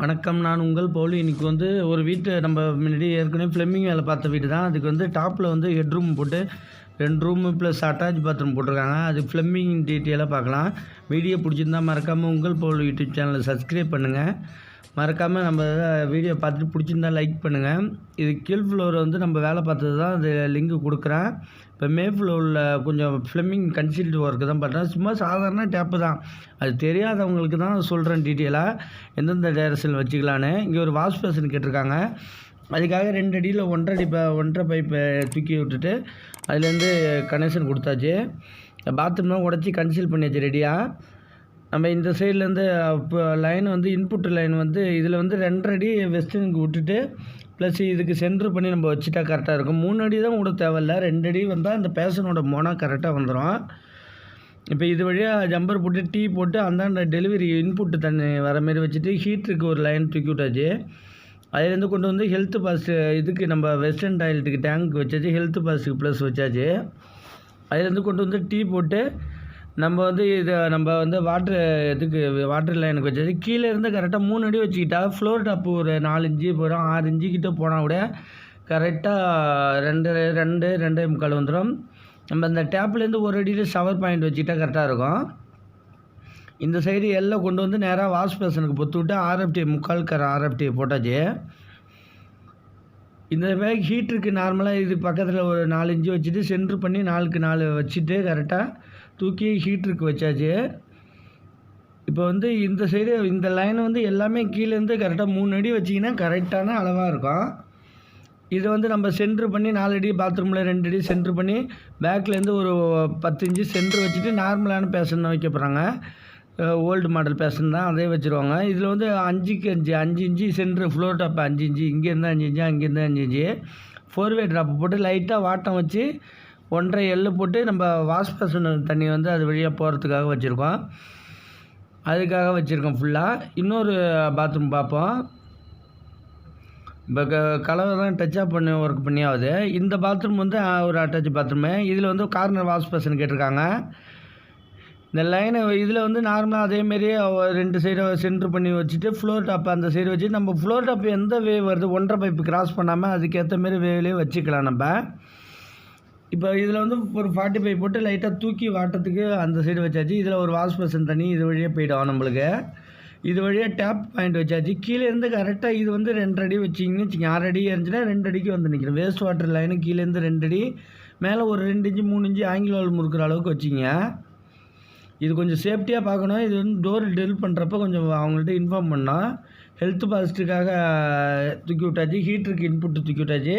வணக்கம் நான் உங்கள் பவுலி இன்னைக்கு வந்து ஒரு வீட்டு நம்ம முன்னாடி ஏற்கனவே ஃப்ளெமிங் வேலை பார்த்த வீடு தான். அதுக்கு வந்து டாப்பில் வந்து ஹெட் ரூம் போட்டு ரெண்டு ரூமு ப்ளஸ் அட்டாச் பாத்ரூம் போட்டிருக்காங்க. அது ஃப்ளெமிங் டீட்டெயிலாக பார்க்கலாம். வீடியோ பிடிச்சிருந்தா மறக்காமல் உங்கள் பவுல் யூடியூப் சேனலை சப்ஸ்கிரைப் பண்ணுங்கள் மறக்காமல் நம்ம வீடியோ பார்த்துட்டு பிடிச்சிருந்தா லைக் பண்ணுங்கள் இது கீழ் ஃப்ளோர் வந்து நம்ம வேலை பார்த்தது தான். அது லிங்க் கொடுக்குறேன். இப்போ மே ஃப்ளோரில் கொஞ்சம் ஃப்ளெமிங் கன்சீல்டு ஒர்க்கு தான் பண்ணுறேன் சும்மா சாதாரண டேப்பு தான். அது தெரியாதவங்களுக்கு தான் சொல்கிறேன் டீட்டெயிலாக எந்தெந்த டேரக்ஷன் வச்சுக்கலான்னு. இங்கே ஒரு வாஷ் பேஷன் கேட்டிருக்காங்க. அதுக்காக ரெண்டு அடியில் ஒன்றரை அடி ஒன்றரை பைப்பை தூக்கி விட்டுட்டு அதுலேருந்து கனெக்ஷன் கொடுத்தாச்சு. பாத்ரூம்லாம் உடச்சி கன்சீல் பண்ணியாச்சு ரெடியாக நம்ம இந்த சைட்லேருந்து இப்போ லைன் வந்து இன்புட் லைன் வந்து இதில் வந்து ரெண்டரடி வெஸ்டர்னுக்கு விட்டுட்டு ப்ளஸ் இதுக்கு சென்ட்ரு பண்ணி நம்ம வச்சுட்டா கரெக்டாக இருக்கும். மூணு அடி தான் கூட தேவையில்ல. ரெண்டு அடி வந்தால் அந்த பேஷனோட மோனாக கரெக்டாக வந்துடும் இப்போ இது வழியாக ஜம்பர் போட்டு டீ போட்டு அந்தாண்ட டெலிவரி இன்புட்டு தண்ணி வர மாரி வச்சுட்டு ஹீட்டருக்கு ஒரு லைன் தூக்கி விட்டாச்சு அதுலேருந்து கொண்டு வந்து ஹெல்த் பாஸ் இதுக்கு நம்ம வெஸ்டர்ன் டாய்லெட்டுக்கு டேங்க் வச்சாச்சு. ஹெல்த் பாஸுக்கு ப்ளஸ் வச்சாச்சு. அதுலேருந்து கொண்டு வந்து டீ போட்டு நம்ம வந்து இதை நம்ம வந்து வாட்ரு இதுக்கு வாட்டர் லைனுக்கு வச்சது. கீழே இருந்து கரெக்டாக மூணு அடி வச்சுக்கிட்டா ஃப்ளோர் டாப்பு ஒரு நாலு இஞ்சி போகிறோம் ஆறு இன்ச்சு கிட்டே போனால் கூட கரெக்டாக ரெண்டு ரெண்டு ரெண்டே முக்கால் வந்துடும் நம்ம அந்த டேப்லேருந்து ஒரு அடியில் ஷவர் பாயிண்ட் வச்சுக்கிட்டா கரெக்டாக இருக்கும். இந்த சைடு எல்லாம் கொண்டு வந்து நேராக வாஷ் பேஷனுக்கு பொத்து விட்டு ஆர்எஃப்டி முக்கால் கர ஆர்எஃப்டி போட்டாச்சு. இந்த மாதிரி ஹீட்டருக்கு நார்மலாக இது பக்கத்தில் ஒரு நாலு இன்ச்சு வச்சுட்டு சென்ட்ரு பண்ணி நாலுக்கு நாலு வச்சுட்டு கரெக்டாக தூக்கி ஹீட்டருக்கு வச்சாச்சு. இப்போ வந்து இந்த சைடு இந்த லைன் வந்து எல்லாமே கீழேருந்து கரெக்டாக மூணு அடி வச்சிங்கன்னா கரெக்டான அளவாக இருக்கும். இதை வந்து நம்ம சென்ட்ரு பண்ணி நாலு அடி பாத்ரூமில் ரெண்டு அடி சென்ட்ரு பண்ணி பேக்லேருந்து ஒரு பத்து இன்ச்சு சென்ட்ரு வச்சுட்டு நார்மலான பேஷன் தான் வைக்க போகிறாங்க ஓல்டு மாடல் பேஷன் தான் அதே வச்சுருவாங்க. இதில் வந்து அஞ்சுக்கு அஞ்சு அஞ்சு இன்ச்சு சென்ட்ரு ஃப்ளோர் டாப் அஞ்சு இன்ச்சு இங்கேருந்து அஞ்சு இன்ச்சு அங்கேருந்து அஞ்சு இன்ச்சு. ஃபோர் வே ட்ராப் போட்டு லைட்டாக வாட்டம் வச்சு ஒன்றரை எள்ளு போட்டு நம்ம வாஷ் தண்ணி வந்து அது வழியாக போகிறதுக்காக வச்சுருக்கோம். அதுக்காக வச்சுருக்கோம் ஃபுல்லாக இன்னொரு பாத்ரூம் பார்ப்போம். இப்போ க கலவை டச்சாக பண்ணி ஒர்க் பண்ணியாவது இந்த பாத்ரூம் வந்து ஒரு அட்டாச் பாத்ரூமு இதில் வந்து கார்னர் வாஷ் பேஷன் கேட்டிருக்காங்க. இந்த லைனை இதில் வந்து நார்மலாக அதேமாரியே ரெண்டு சைடை சென்ட்ரு பண்ணி வச்சுட்டு ஃப்ளோர் டாப் அந்த சைடு வச்சு நம்ம ஃப்ளோர் டாப் எந்த வேவ் வருது ஒன்றரை பைப்பு கிராஸ் பண்ணாமல் அதுக்கேற்ற மாரி வேவ்லேயே வச்சுக்கலாம் நம்ம. இப்போ இதில் வந்து ஒரு ஃபார்ட்டி ஃபைவ் போட்டு லைட்டாக தூக்கி வாட்டத்துக்கு அந்த சைடு வச்சாச்சு. இதில் ஒரு வாஷ் பர்சன் தண்ணி இது வழியாக போயிடும் நம்மளுக்கு. இது வழியாக டேப் பாயிண்ட் வச்சாச்சு. கீழே இருந்து கரெக்டாக இது வந்து ரெண்டு அடி வச்சிங்கன்னு வச்சுங்க ஆறு அடி இருந்துச்சுன்னா ரெண்டு அடிக்கு வந்து நிற்கிறேன் வேஸ்ட் வாட்டர் லைனு கீழேருந்து ரெண்டு அடி மேலே ஒரு ரெண்டு இன்ச்சு மூணு இன்ச்சு ஆங்கில வால் முறுக்கிற அளவுக்கு வச்சிங்க. இது கொஞ்சம் சேஃப்டியாக பார்க்கணும். இது வந்து டோர் டெல் பண்ணுறப்ப கொஞ்சம் அவங்கள்ட்ட இன்ஃபார்ம் பண்ணோம் ஹெல்த் பாசிட்டிவ்க்காக தூக்கி விட்டாச்சு. ஹீட்டருக்கு இன்புட்டு தூக்கி விட்டாச்சு.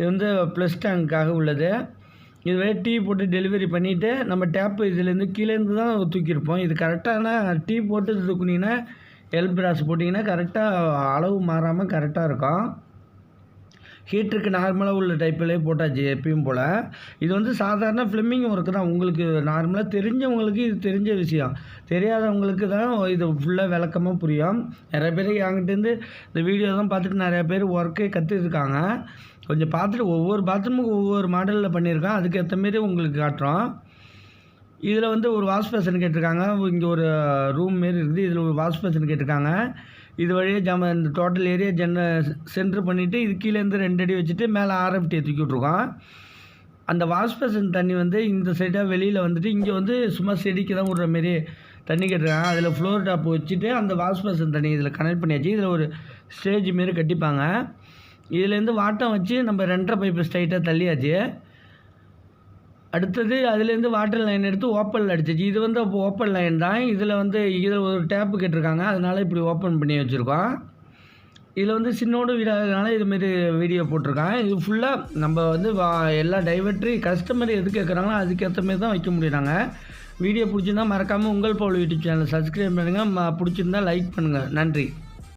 இது வந்து ப்ளஸ் டேங்க்காக உள்ளது. இதுவே டீ போட்டு டெலிவரி பண்ணிவிட்டு நம்ம டேப்பு இதுலேருந்து கீழேருந்து தான் தூக்கியிருப்போம். இது கரெக்டான டீ போட்டு தூக்குனீங்கன்னா எல் பிராஸ் போட்டிங்கன்னா கரெக்டாக அளவு மாறாமல் கரெக்டாக இருக்கும். ஹீட்டருக்கு நார்மலாக உள்ள டைப்பிலே போட்டாச்சு எப்பயும் போல். இது வந்து சாதாரண ஃப்ளெமிங் ஒர்க்கு தான். உங்களுக்கு நார்மலாக தெரிஞ்சவங்களுக்கு இது தெரிஞ்ச விஷயம். தெரியாதவங்களுக்கு தான் இது ஃபுல்லாக விளக்கமாக புரியும். நிறைய பேர் என்கிட்டேருந்து இந்த வீடியோ தான் பார்த்துட்டு நிறையா பேர் ஒர்க்கே கற்றுருக்காங்க கொஞ்சம் பார்த்துட்டு ஒவ்வொரு பாத்ரூமுக்கும் ஒவ்வொரு மாடலில் பண்ணியிருக்கோம் அதுக்கேற்ற மாரி உங்களுக்கு காட்டுறோம். இதில் வந்து ஒரு வாஷ் பேஷன் கேட்டிருக்காங்க. இங்கே ஒரு ரூம் மாரி இருக்குது. இதில் ஒரு வாஷ் பேஷன் கேட்டிருக்காங்க. இது வழியே ஜம இந்த டோட்டல் ஏரியா ஜென்ன சென்ட்ரு பண்ணிவிட்டு இது கீழேருந்து ரெண்டு அடி வச்சுட்டு மேலே ஆர்எஃப்டியை தூக்கி விட்ருக்கோம் அந்த வாஷ் பேஷன் தண்ணி வந்து இந்த சைடாக வெளியில் வந்துட்டு இங்கே வந்து சும்மா செடிக்கு தான் விட்ற மாரி தண்ணி கட்டுறாங்க அதில் ஃப்ளோர் டாப் வச்சுட்டு அந்த வாஷ் பேஷன் தண்ணி இதில் கனெக்ட் பண்ணியாச்சு. இதில் ஒரு ஸ்டேஜ் மாரி கட்டிப்பாங்க. இதுலேருந்து வாட்டம் வச்சு நம்ம ரெண்டரை பைப்பு ஸ்ட்ரைட்டாக தள்ளியாச்சு. அடுத்தது அதுலேருந்து வாட்டர் லைன் எடுத்து ஓப்பனில் அடிச்சிச்சு. இது வந்து அப்போ ஓப்பன் லைன் தான். இதில் வந்து இதில் ஒரு டேப்பு கேட்டிருக்காங்க. அதனால் இப்படி ஓப்பன் பண்ணி வச்சுருக்கோம். இதில் வந்து சின்னோடு வீடாகிறதுனால இதுமாரி வீடியோ போட்டிருக்காங்க. இது ஃபுல்லாக நம்ம வந்து வா எல்லா டைவர்ட்ரி கஸ்டமர் எது கேட்குறாங்களோ அதுக்கேற்ற மாரி தான் வைக்க முடியுறாங்க. வீடியோ பிடிச்சிருந்தா மறக்காமல் உங்கள் பவுல் யூடியூப் சேனலை சப்ஸ்கிரைப் பண்ணுங்கள் பிடிச்சிருந்தா லைக் பண்ணுங்கள் நன்றி.